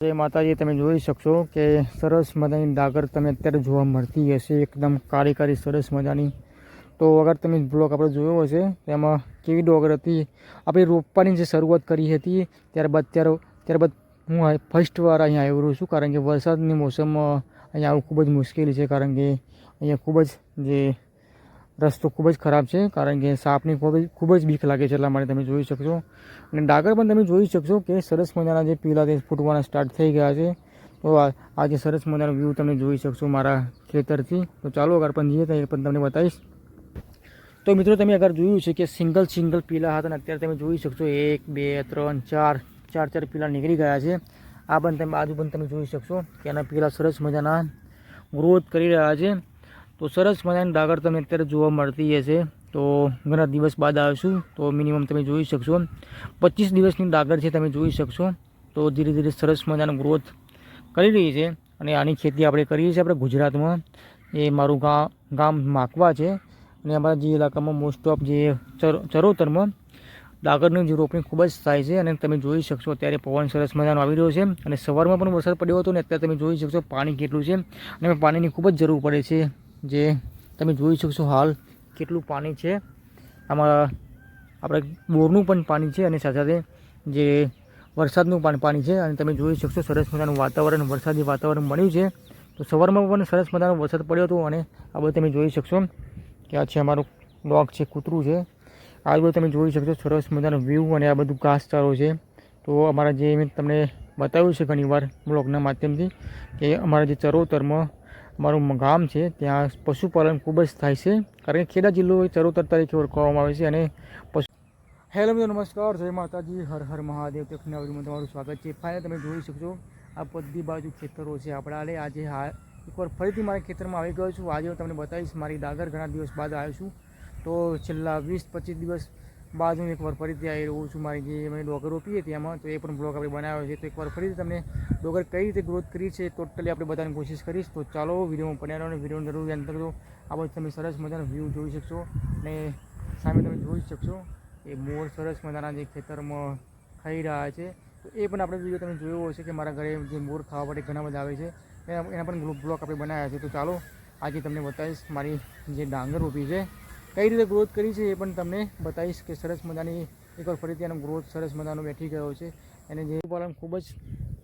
જય માતાજી, તમે જોઈ શકશો કે સરસ મજાની ડાગર તમે અત્યારે જોવા મળતી હશે, એકદમ કાળી કાળી સરસ મજાની. તો અગર તમે બ્લોગ આપણે જોયો હશે તેમાં કેવી ડોગર હતી? આપણે રોપવાની જે શરૂઆત કરી હતી, ત્યારબાદ ત્યારે, ત્યારબાદ હું ફર્સ્ટ વાર અહીંયા આવ્યો છું, કારણ કે વરસાદની મોસમમાં અહીંયા આવવું ખૂબ જ મુશ્કેલી છે, કારણ કે અહીંયા ખૂબ જ જે રસ્તો ખૂબ જ ખરાબ છે, કારણ કે સાપની ખૂબ જ ખૂબ બીક લાગે છે એટલા માટે તમે જોઈ શકશો. અને ડાગર પણ તમે જોઈ શકશો કે સરસ મજાના જે પીલા તે ફૂટવાના સ્ટાર્ટ થઈ ગયા છે. તો આ આ જે સરસ મજાનો વ્યૂ તમે જોઈ શકશો મારા ખેતરથી. તો ચાલો અગર પણ જઈએ તો એ પણ તમને બતાવીશ. તો મિત્રો, તમે અગર જોયું છે કે સિંગલ સિંગલ પીલા હતા અને અત્યારે તમે જોઈ શકશો, એક, બે, ત્રણ, ચાર ચાર ચાર પીલા નીકળી ગયા છે. આ પણ તમે બાજુ પણ તમે જોઈ શકશો કે એના પીલા સરસ મજાના ગ્રોથ કરી રહ્યા છે. તો સરસ મજાની ડાગર તમને અત્યારે જોવા મળતી હશે. તો ઘણા દિવસ બાદ આવીશું. તો મિનિમમ તમે જોઈ શકશો. પચીસ દિવસની ડાગર છે તમે જોઈ શકશો. તો ધીરે ધીરે સરસ મજાનો ગ્રોથ કરી રહી છે. અને આની ખેતી આપણે કરીએ છીએ આપણે ગુજરાતમાં. એ મારું ગામ ગામ માકવા છે. અને અમારા જે ઇલાકામાં મોસ્ટ ઓફ જે ચરો, ચરોતરમાં ડાગરની જે રોપણી ખૂબ જ થાય છે. અને તમે જોઈ શકશો અત્યારે પવન સરસ મજાનો આવી રહ્યો છે. અને સવારમાં પણ વરસાદ પડ્યો હતો ને અત્યારે તમે જોઈ શકશો પાણી કેટલું છે. અને પાણીની ખૂબ જ જરૂર પડે છે. જે તમે જોઈ શકશો હાલ કેટલું પાણી છે. આમાં આપણે બોરનું પણ પાણી છે અને સાથે સાથે જે વરસાદનું પણ પાણી છે. અને તમે જોઈ શકશો સરસ મજાનું વાતાવરણ, વરસાદી વાતાવરણ મળ્યું છે. તો સવારમાં પણ સરસ મજાનો વરસાદ પડ્યો હતો અને આ બધું તમે જોઈ શકશો કે આ છે અમારું ડોગ છે, કૂતરું છે. આ બધું તમે જોઈ શકશો સરસ મજાનો વ્યૂ અને આ બધું ઘાસચારો છે. તો અમારા જે મેં તમને બતાવ્યું છે ઘણીવાર બ્લોગના માધ્યમથી કે અમારા જે ચરોતરમાં અમારું ગામ છે, ત્યાં પશુપાલન ખૂબ જ થાય છે. કારણ કે ખેડા જિલ્લો ચરોતર તરીકે ઓળખવામાં આવે છે અને પશુ હેલો મિત્રો, નમસ્કાર. જય માતાજી. હર હર મહાદેવ ટેકનોલોજીમાં તમારું સ્વાગત છે. ફાઇનલ તમે જોઈ શકશો, આ બધી બાજુ ખેતરો છે આપણા આલે આજે હા, એકવાર ફરીથી મારા ખેતરમાં આવી ગયો છું. આજે હું તમને બતાવીશ, મારી દાગર ઘણા દિવસ બાદ આવ્યો છું. તો છેલ્લા વીસ પચીસ દિવસ હું એકવાર ફરીથી આવી રહ્યું છું, મારી જે મેં ડોગર રોપીએ હતી તો એ પણ બ્લોગ આપણે બનાવ્યો છે. તો એકવાર ફરીથી તમને ડોગર કઈ રીતે ગ્રોથ કરી છે ટોટલી આપણે બતાવવાની કોશિશ કરીશ. તો ચાલો, વિડીયોમાં પડ્યા અને વિડીયોને જરૂર ધ્યાન કરજો. આ બધું તમે સરસ મજાનો વ્યૂ જોઈ શકશો અને સામે તમે જોઈ શકશો, એ મોર સરસ મજાના જે ખેતરમાં ખાઈ રહ્યા છે. તો એ પણ આપણે વીડિયો તમે જોયો હશે કે મારા ઘરે જે મોર ખાવા માટે ઘણા બધા આવે છે. એના પણ બ્લોક આપણે બનાવ્યા છે. તો ચાલો, આજે તમને બતાવીશ મારી જે ડાંગર રોપી છે. કઈ રીતે ગ્રોથ કરી છે એ પણ તમને બતાવીશ કે સરસ મજાની એકવાર ફરીથી એનો ગ્રોથ સરસ મજાનો બેઠી ગયો છે. અને જે પાલન ખૂબ જ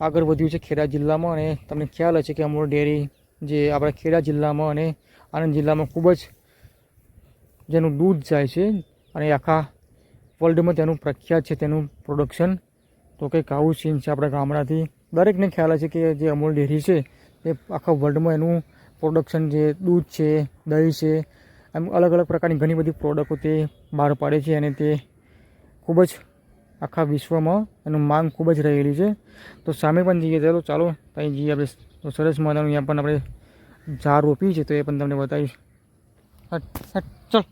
આગળ વધ્યું છે ખેડા જિલ્લામાં અને તમને ખ્યાલ હશે કે અમૂલ ડેરી જે આપણા ખેડા જિલ્લામાં અને આણંદ જિલ્લામાં ખૂબ જ જેનું દૂધ જાય છે અને આખા વર્લ્ડમાં તેનું પ્રખ્યાત છે, તેનું પ્રોડક્શન તો કંઈક આવું સીન છે આપણા ગામડાથી. દરેકને ખ્યાલ હશે કે જે અમૂલ ડેરી છે એ આખા વર્લ્ડમાં એનું પ્રોડક્શન જે દૂધ છે, દહીં છે એમ અલગ અલગ પ્રકારની ઘણી બધી પ્રોડક્ટો તે બહાર પાડે છે અને તે ખૂબ જ આખા વિશ્વમાં એનું માંગ ખૂબ જ રહેલી છે. તો સામે પણ જઈએ, ચાલો ચાલો, ત્યાં જઈએ આપણે. સરસ મજાનું અહીંયા પણ આપણે ઝાડ રોપી છે, તો એ પણ તમને બતાવીશ. ચલ.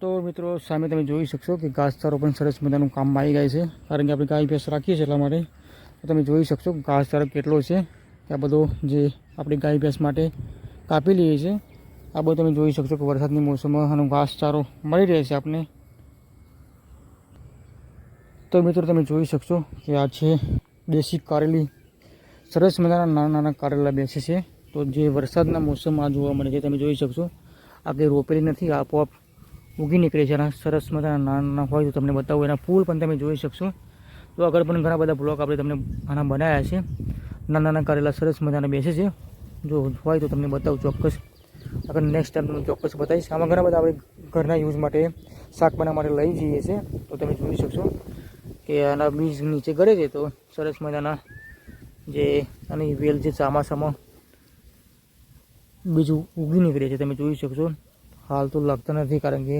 તો મિત્રો, સામે તમે જોઈ શકશો કે ઘાસચારો પણ સરસ મજાનું કામમાં આવી જાય છે. કારણ કે આપણે ગાય, ભેંસ રાખીએ છીએ એટલા માટે. તમે જોઈ શકશો ઘાસચારો કેટલો છે. કે આ બધો જે આપણી ગાય, ભેંસ માટે કાપી લઈએ છીએ. આ બધું તમે જોઈ શકશો કે વરસાદની મોસમમાં આનો ઘાસચારો મળી રહે છે આપને. તો મિત્રો, તમે જોઈ શકશો કે આ છે દેશી કારેલી. સરસ મજાના નાના નાના કારેલા બેસે છે. તો જે વરસાદના મોસમમાં જોવા મળે છે, તમે જોઈ શકશો. આ કંઈ રોપેલી નથી આપોઆપ ઉગી નીકળે છે. અને સરસ મજાના નાના હોય તો તમને બતાવું. એના ફૂલ પણ તમે જોઈ શકશો. તો આગળ પણ ઘણા બધા બ્લોક આપણે તમને આના બનાવ્યા છે. નાના નાના કરેલા સરસ મજાના બેસે છે. જો હોય તો તમને બતાવું ચોક્કસ. આગળ નેક્સ્ટ ટાઈમ તમને ચોક્કસ બતાવીશ. આમાં ઘણા બધા આપણે ઘરના યુઝ માટે શાક બનાવવા માટે લઈ જઈએ છીએ. તો તમે જોઈ શકશો કે આના બીજ નીચે ગળે છે. તો સરસ મજાના જે આની વેલ છે ચામાસામાં બીજું ઉગી નીકળે છે. તમે જોઈ શકશો. હાલ તો લાગતા નથી કારણ કે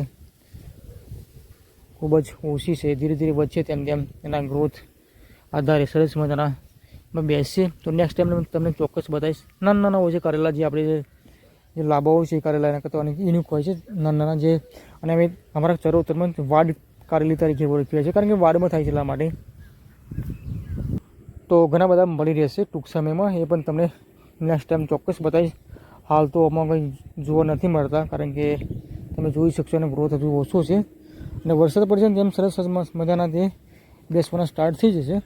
ખૂબ જ ઓછી છે. ધીરે ધીરે વધશે તેમ તેમ એના ગ્રોથ આધારે સરસ મજાના. બેસશે. તો નેક્સ્ટ ટાઈમ તમને ચોક્કસ બતાવીશ. નાના નાના હોય છે કરેલા જે આપણે જે લાભાઓ છે એ કારેલા, એના કરતાં યુનિક હોય છે. નાના નાના જે અને અમે અમારા ચરોતરમાં વાડ કારેલી તરીકે ઓળખીએ છીએ. કારણ કે વાડમાં થાય છે એટલા માટે. તો ઘણા બધા મળી રહેશે ટૂંક સમયમાં. એ પણ તમને નેક્સ્ટ ટાઈમ ચોક્કસ બતાવીશ. હાલ તો આમાં કંઈ જોવા નથી મળતા, કારણ કે તમે જોઈ શકશો અને ગ્રોથ હજુ ઓછો છે. અને વરસાદ પડશે ને તેમ સરસ મજાના તે બેસવાના સ્ટાર્ટ થઈ જશે.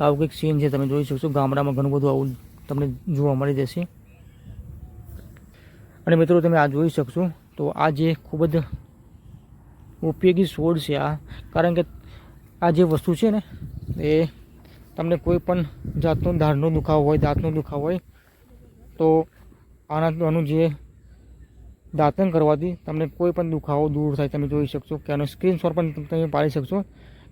આવું કંઈક સીન છે, તમે જોઈ શકશો. ગામડામાં ઘણું બધું આવું તમને જોવા મળી જશે. અને મિત્રો, તમે આ જોઈ શકશો. તો આ જે ખૂબ જ ઉપયોગી છોડ છે આ, કારણ કે આ જે વસ્તુ છે ને, એ તમને કોઈ પણ જાતનો ધારનો દુખાવો હોય, દાંતનો દુખાવો હોય, તો આનાનું જે દાંતન કરવાથી તમને કોઈ પણ દુખાવો દૂર થાય. તમે જોઈ શકશો કે આનો સ્ક્રીનશોટ પણ તમે પાડી શકશો.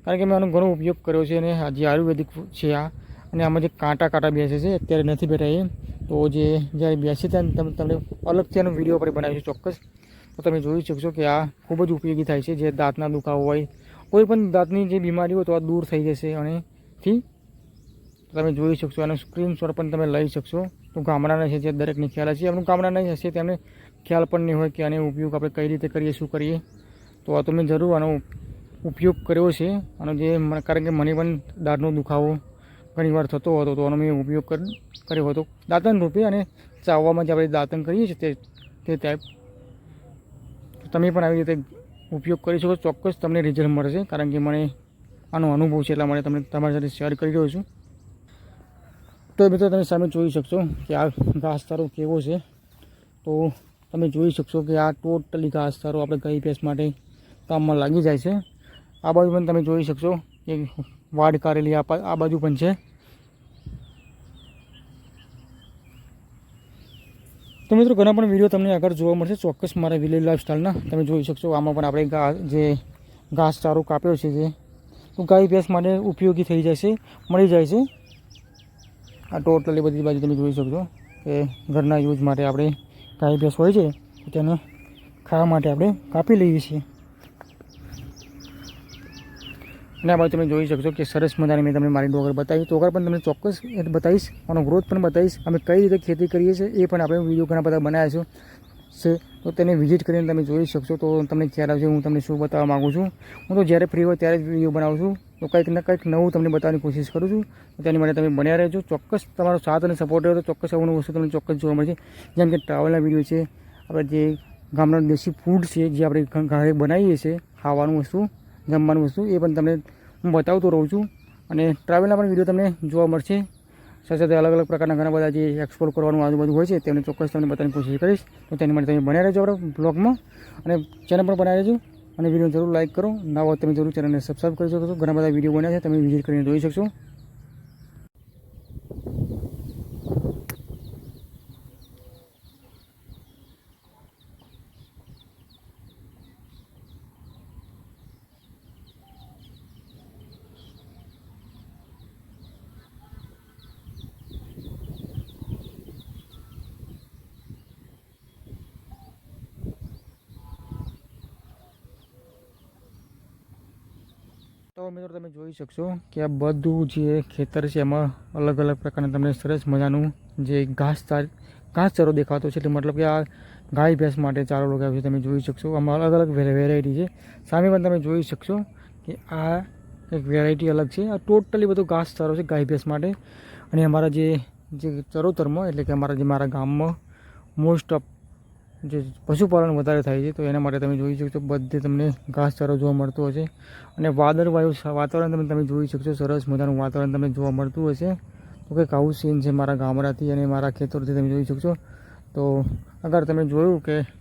કારણ કે મેં આનો ઘણો ઉપયોગ કર્યો છે અને આજે આયુર્વેદિક છે આ અને આમાં જે કાંટા કાંટા બેસે છે, અત્યારે નથી બેઠા એ. તો જે જ્યારે બેસે ત્યારે તમે તમને અલગથી આનો વીડિયો પર બનાવીશું ચોક્કસ. તો તમે જોઈ શકશો કે આ ખૂબ જ ઉપયોગી થાય છે. જે દાંતના દુખાવો હોય, કોઈ પણ દાંતની જે બીમારી હોય તો આ દૂર થઈ જશે અને થી તમે જોઈ શકશો, એનો સ્ક્રીનશોટ પણ તમે લઈ શકશો. તો ગામડાના છે જે દરેકને ખ્યાલ હશે એમનું ગામડાના હશે, તેમને ખ્યાલ પણ નહીં હોય કે આનો ઉપયોગ આપણે કઈ રીતે કરીએ, શું કરીએ. તો આ તો મેં જરૂર આનો ઉપયોગ કર્યો છે. આનો જે કારણ કે મને પણ દાંતનો દુખાવો ઘણીવાર થતો હતો, તો આનો મેં ઉપયોગ કર્યો હતો. દાંતન રૂપે અને ચાવવામાં જે આપણે દાંતન કરીએ છીએ તે તે ટાઈપ તમે પણ આવી રીતે ઉપયોગ કરી શકો, ચોક્કસ તમને રિઝલ્ટ મળશે. કારણ કે મને આનો અનુભવ છે, એટલા માટે તમને તમારી સાથે શેર કરી રહ્યો છું. તો મિત્રો તમે સામે જોઈ શકશો કે આ ઘાસચારો કેવો છે. તો તમે જોઈ શકશો કે આ ટોટલી ઘાસચારો આપણે ગાય ભેંસ માટે કામમાં લાગી જાય છે. આ બાજુ પણ તમે જોઈ શકશો કે વાડ કાઢેલી આ બાજુ પણ છે. તો મિત્રો ઘણા પણ વીડિયો તમને આગળ જોવા મળશે ચોક્કસ મારા વિલેજ લાઈફસ્ટાઈલના. તમે જોઈ શકશો આમાં પણ આપણે ઘા, જે ઘાસચારો કાપ્યો છે જે. તો ગાય ભેંસ માટે ઉપયોગી થઈ જશે મળી જાય છે. આ ટોટલી બધી બાજુ તમે જોઈ શકશો કે ઘરના યુઝ માટે આપણે ગાય ભેંસ હોય છે તેને ખાવા માટે આપણે કાપી લઈએ છીએ. અને આ બાજુ તમે જોઈ શકશો કે સરસ મજાની મેં તમને મારી ડોગર બતાવી. આગળ પણ તમને ચોક્કસ બતાવીશ આનો ગ્રોથ પણ બતાવીશ. અમે કઈ રીતે ખેતી કરીએ છીએ એ પણ આપણે વીડિયો ઘણા બધા બનાવ્યા છે. છે, તો તેને વિઝિટ કરીને તમે જોઈ શકશો. તો તમને ખ્યાલ આવશે, હું તમને શું બતાવવા માગું છું. હું તો જ્યારે ફ્રી હોય ત્યારે જ વીડિયો બનાવું છું. તો કંઈક ને કંઈક નવું તમને બતાવવાની કોશિશ કરું છું. તો તેની માટે તમે બન્યા રહેજો. ચોક્કસ તમારો સાથ અને સપોર્ટ રહ્યો તો ચોક્કસ આવું વસ્તુ તમને ચોક્કસ જોવા મળશે. જેમ કે ટ્રાવેલના વીડિયો છે, આપણે જે ગામના દેશી ફૂડ છે, જે આપણે ઘરે બનાવીએ છીએ, ખાવાનું વસ્તુ, જમવાનું વસ્તુ, એ પણ તમને હું બતાવતો રહું છું. અને ટ્રાવેલના પણ વીડિયો તમને જોવા મળશે. સાથે અલગ અલગ પ્રકારના ઘણા બધા જે એક્સપ્લોર કરવાનું આજુબાજુ હોય છે, તેમને ચોક્કસ તમને બતાવવાની કોશિશ કરીશ. તો તેની માટે તમે બન્યા રહેજો આપણા બ્લોગમાં અને ચેનલ પણ બનાવી રહેજો. અને વીડિયો જરૂર લાઇક કરો. ના હોય તમે જરૂર ચેનલને સબસ્ક્રાઈબ કરી શકો છો. ઘણા બધા વીડિયો બન્યા છે, તમે વિઝિટ કરીને જોઈ શકશો. તો મિત્રો, તમે જોઈ શકશો કે આ બધું જે ખેતર છે, એમાં અલગ અલગ પ્રકારના તમને સરસ મજાનું જે ઘાસ ચાર ઘાસચારો દેખાતો છે, એટલે મતલબ કે આ ગાય ભેંસ માટે ચારો લગાવ્યો છે, તમે જોઈ શકશો. આમાં અલગ અલગ વેરાયટી છે. સામે પણ તમે જોઈ શકશો કે આ એક વેરાયટી અલગ છે. આ ટોટલી બધું ઘાસચારો છે ગાય ભેંસ માટે. અને અમારા જે જે ચરોતરમાં, એટલે કે અમારા જે મારા ગામમાં મોસ્ટ ઓફ જે પશુપાલન વધારે થાય છે, તો એના માટે તમે જોઈ શકશો બધે તમને ઘાસચારો જોવા મળતો હશે. અને વાદળવાયુ વાતાવરણ તમે તમે જોઈ શકશો, સરસ મજાનું વાતાવરણ તમને જોવા મળતું હશે. તો કંઈક આવું સીન છે મારા ગામડાથી અને મારા ખેતરથી તમે જોઈ શકશો. તો અગર તમે જોયું કે